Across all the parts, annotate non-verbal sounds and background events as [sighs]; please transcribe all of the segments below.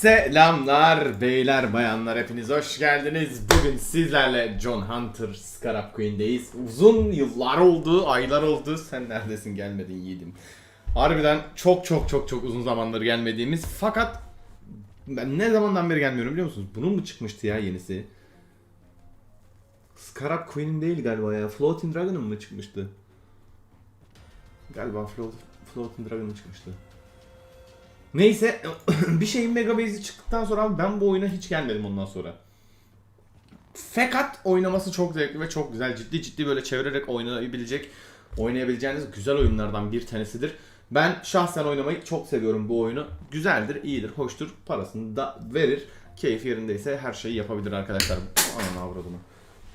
Selamlar beyler bayanlar hepiniz hoş geldiniz. Bugün sizlerle John Hunter Scarab Queen'deyiz. Uzun yıllar oldu, aylar oldu. Sen neredesin gelmedin yiğidim. Harbiden çok çok çok çok uzun zamandır gelmediğimiz fakat ben ne zamandan beri gelmiyorum biliyor musunuz? Bunun mu çıkmıştı ya yenisi? Scarab Queen'in değil galiba ya. Floating Dragon'ın mı çıkmıştı? Galiba Float, Floating Dragon'ın çıkmıştı. Neyse [coughs] bir şeyin Mega Base'i çıktıktan sonra abi ben bu oyuna hiç gelmedim ondan sonra. Fakat oynaması çok zevkli ve çok güzel. Ciddi ciddi böyle çevirerek oynayabilecek, oynayabileceğiniz güzel oyunlardan bir tanesidir. Ben şahsen oynamayı çok seviyorum bu oyunu. Güzeldir, iyidir, hoştur. Parasını da verir. Keyif yerindeyse her şeyi yapabilir arkadaşlar. Aman avradını.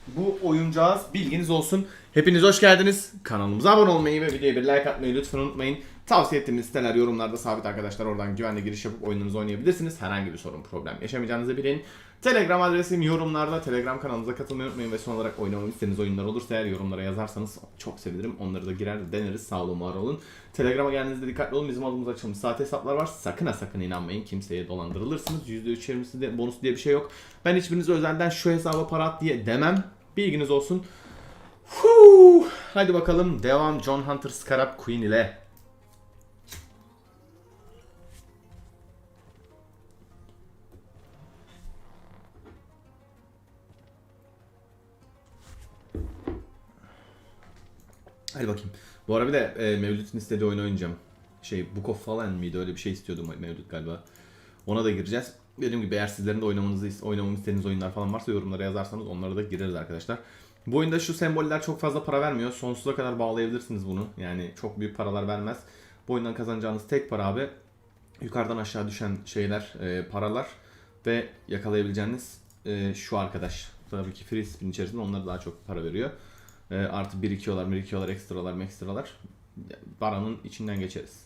Bu oyuncağız bilginiz olsun. Hepiniz hoş geldiniz. Kanalımıza abone olmayı ve videoya bir like atmayı lütfen unutmayın. Tavsiye ettiğimiz siteler yorumlarda sabit arkadaşlar. Oradan güvenli giriş yapıp oyununuzu oynayabilirsiniz. Herhangi bir sorun problem yaşamayacağınızı bilin. Telegram adresim yorumlarda. Telegram kanalımıza katılmayı unutmayın ve son olarak oynamamı istediğiniz oyunlar olursa eğer yorumlara yazarsanız çok sevinirim. Onları da girer deneriz. Sağ olun var olun. Telegrama geldiğinizde dikkatli olun. Bizim adımız açılmış sahte hesaplar var. Sakın ha sakın inanmayın. Kimseye dolandırılırsınız. %3 çevirmesi de bonus diye bir şey yok. Ben hiçbirinize özelden şu hesaba para at diye demem. Bilginiz olsun. Huu. Hadi bakalım devam John Hunter Scarab Queen ile. Hadi bakayım. Bu ara bir de e, Mevlüt'ün istediği oyunu oynayacağım. Şey Book of Fallen miydi öyle bir şey istiyordu Mevlüt galiba. Ona da gireceğiz. Dediğim gibi eğer sizlerin de oynamanızı, oynamamı istediğiniz oyunlar falan varsa yorumlara yazarsanız onlara da gireriz arkadaşlar. Bu oyunda şu semboller çok fazla para vermiyor. Sonsuza kadar bağlayabilirsiniz bunu. Yani çok büyük paralar vermez. Bu oyundan kazanacağınız tek para abi yukarıdan aşağı düşen şeyler, e, paralar ve yakalayabileceğiniz e, şu arkadaş. Tabii ki free spin içerisinde onlara daha çok para veriyor. E, artı birikiyorlar, birikiyorlar, ekstralar, ekstralar. Paranın içinden geçeriz.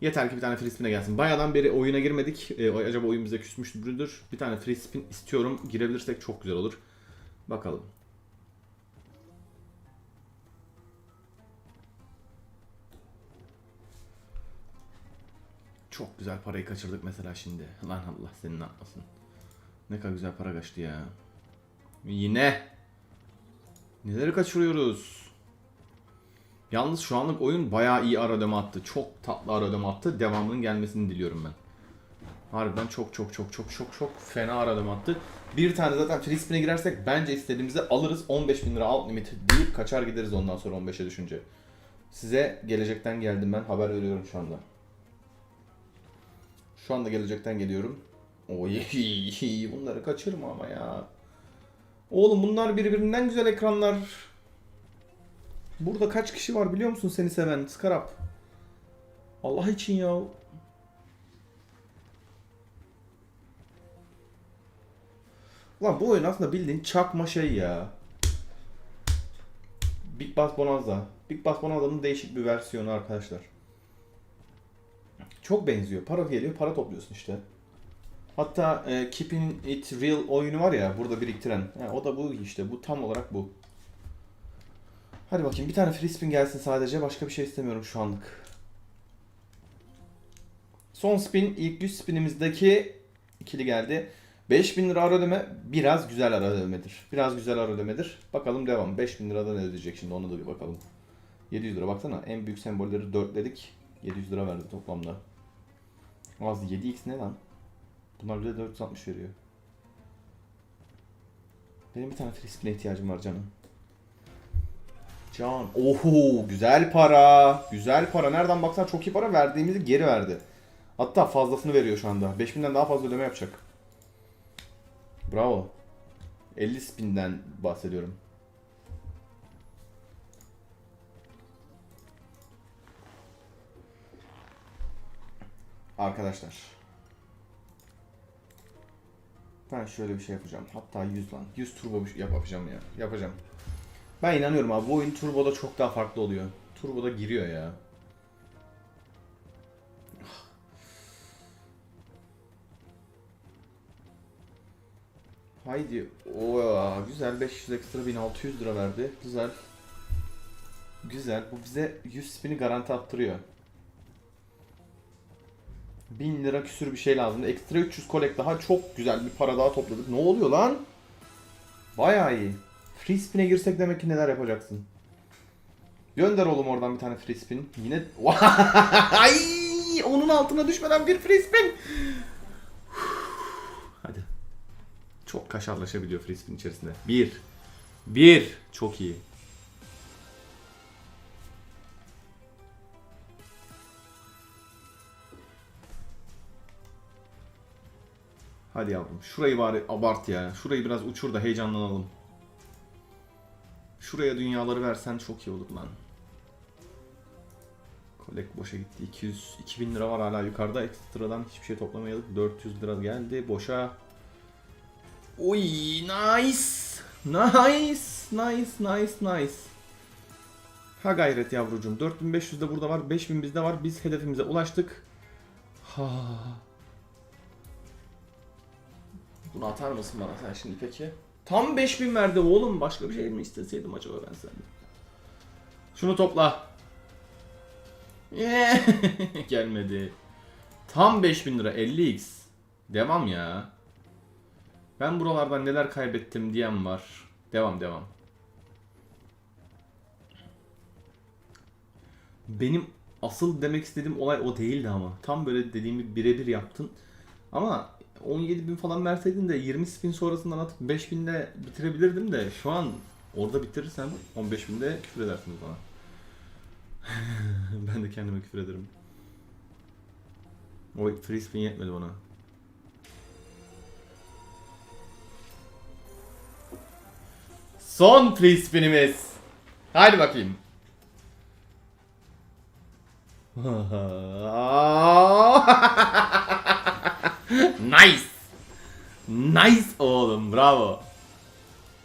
Yeter ki bir tane free spin'e gelsin. Bayağıdan beri oyuna girmedik. E, acaba oyun bize küsmüş müdür? Bir tane free spin istiyorum. Girebilirsek çok güzel olur. Bakalım. Çok güzel parayı kaçırdık mesela şimdi. Lan Allah senin ne yapmasın. Ne kadar güzel para kaçtı ya. Yine. Neleri kaçırıyoruz? Yalnız şu anlık oyun bayağı iyi ara ödeme attı. Çok tatlı ara ödeme attı. Devamının gelmesini diliyorum ben. Harbiden çok çok çok çok çok çok fena ara ödeme attı. Bir tane zaten free girersek bence istediğimizi alırız. 15 bin lira alt limit deyip kaçar gideriz ondan sonra 15'e düşünce. Size gelecekten geldim ben. Haber veriyorum şu anda. Şu anda gelecekten geliyorum. Oy [laughs] bunları kaçırma ama ya. Oğlum bunlar birbirinden güzel ekranlar. Burada kaç kişi var biliyor musun seni seven Skarab? Allah için ya. Lan bu oyun aslında bildiğin çakma şey ya. Big Bass Bonanza. Big Bass Bonanza'nın değişik bir versiyonu arkadaşlar. Çok benziyor. Para geliyor, para topluyorsun işte. Hatta e, Keeping It Real oyunu var ya burada biriktiren. Yani o da bu işte. Bu tam olarak bu. Hadi bakayım bir tane free spin gelsin sadece. Başka bir şey istemiyorum şu anlık. Son spin ilk 100 spinimizdeki ikili geldi. 5000 lira ara ödeme biraz güzel ara ödemedir. Biraz güzel ara ödemedir. Bakalım devam. 5000 lirada ne ödeyecek şimdi ona da bir bakalım. 700 lira baksana en büyük sembolleri dörtledik. 700 lira verdi toplamda. Az 7x ne lan? Bunlar bize 460 veriyor. Benim bir tane free spin'e ihtiyacım var canım. Can. Oho güzel para. Güzel para. Nereden baksan çok iyi para verdiğimizi geri verdi. Hatta fazlasını veriyor şu anda. 5000'den daha fazla ödeme yapacak. Bravo. 50 spinden bahsediyorum. Arkadaşlar. Ben şöyle bir şey yapacağım. Hatta 100 lan. 100 turbo bir şey yap yapacağım ya. Yapacağım. Ben inanıyorum abi bu oyun turboda çok daha farklı oluyor. Turboda giriyor ya. Haydi. Oo, güzel 500 ekstra 1600 lira verdi. Güzel. Güzel. Bu bize 100 spin'i garanti attırıyor. 1000 lira küsür bir şey lazım. Ekstra 300 kolek daha çok güzel bir para daha topladık. Ne oluyor lan? Bayağı iyi. Free spin'e girsek demek ki neler yapacaksın. Gönder oğlum oradan bir tane free spin. Yine... [laughs] Ay, onun altına düşmeden bir free spin. [sighs] Hadi. Çok kaşarlaşabiliyor free spin içerisinde. Bir. Bir. Çok iyi. Hadi yavrum. Şurayı bari abart ya. Şurayı biraz uçur da heyecanlanalım. Şuraya dünyaları versen çok iyi olur lan. Kolek boşa gitti. 200 2000 lira var hala yukarıda. Ekstradan hiçbir şey toplamayalım. 400 lira geldi boşa. Oy nice. Nice. Nice nice nice. Ha gayret yavrucuğum. 4500 de burada var. 5000 bizde var. Biz hedefimize ulaştık. Ha. Bunu atar mısın bana sen şimdi peki? Tam 5000 verdi oğlum. Başka bir şey mi isteseydim acaba ben senden? Şunu topla. [laughs] Gelmedi. Tam 5000 lira 50x. Devam ya. Ben buralardan neler kaybettim diyen var. Devam devam. Benim asıl demek istediğim olay o değildi ama. Tam böyle dediğimi birebir yaptın. Ama 17 bin falan verseydin de 20 spin sonrasından atıp 5 binde bitirebilirdim de şu an orada bitirirsem 15 binde küfür edersiniz bana. [laughs] ben de kendime küfür ederim. O free spin yetmedi bana. Son free spinimiz. Haydi bakayım. [laughs] nice. Nice oğlum bravo.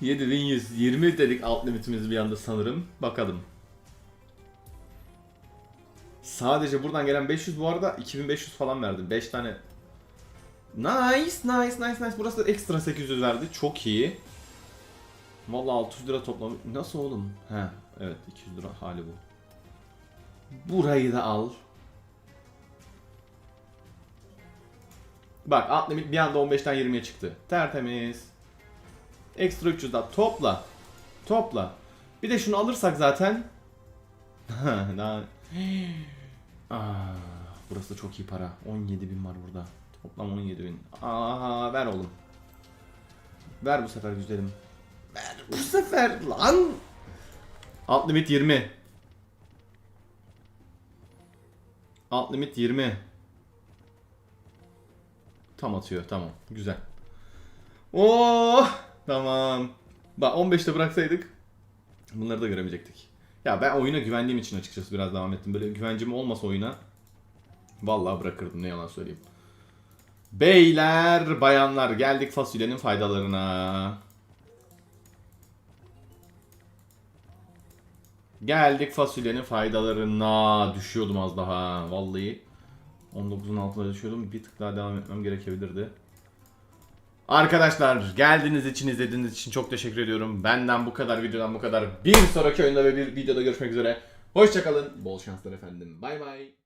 7120 dedik alt limitimiz bir anda sanırım. Bakalım. Sadece buradan gelen 500 bu arada 2500 falan verdim. 5 tane. Nice nice nice nice. Burası da ekstra 800 verdi. Çok iyi. Vallahi 600 lira toplamış. Nasıl oğlum? He evet 200 lira hali bu. Burayı da al. Bak alt limit bir anda 15'ten 20'ye çıktı. Tertemiz. Ekstra 300 daha topla. Topla. Bir de şunu alırsak zaten. [laughs] daha... Aa, [gasps] burası da çok iyi para. 17 bin var burada. Toplam 17 bin. Aa, ver oğlum. Ver bu sefer güzelim. Ver bu sefer lan. Alt limit 20. Alt limit 20. Tam atıyor. Tamam. Güzel. Oh! Tamam. Bak 15'te bıraksaydık bunları da göremeyecektik. Ya ben oyuna güvendiğim için açıkçası biraz devam ettim. Böyle güvencim olmasa oyuna vallahi bırakırdım ne yalan söyleyeyim. Beyler, bayanlar geldik fasulyenin faydalarına. Geldik fasulyenin faydalarına. Düşüyordum az daha vallahi. 19'un altına düşüyordum. Bir tık daha devam etmem gerekebilirdi. Arkadaşlar geldiğiniz için izlediğiniz için çok teşekkür ediyorum. Benden bu kadar videodan bu kadar. Bir sonraki oyunda ve bir videoda görüşmek üzere. Hoşçakalın. Bol şanslar efendim. Bay bay.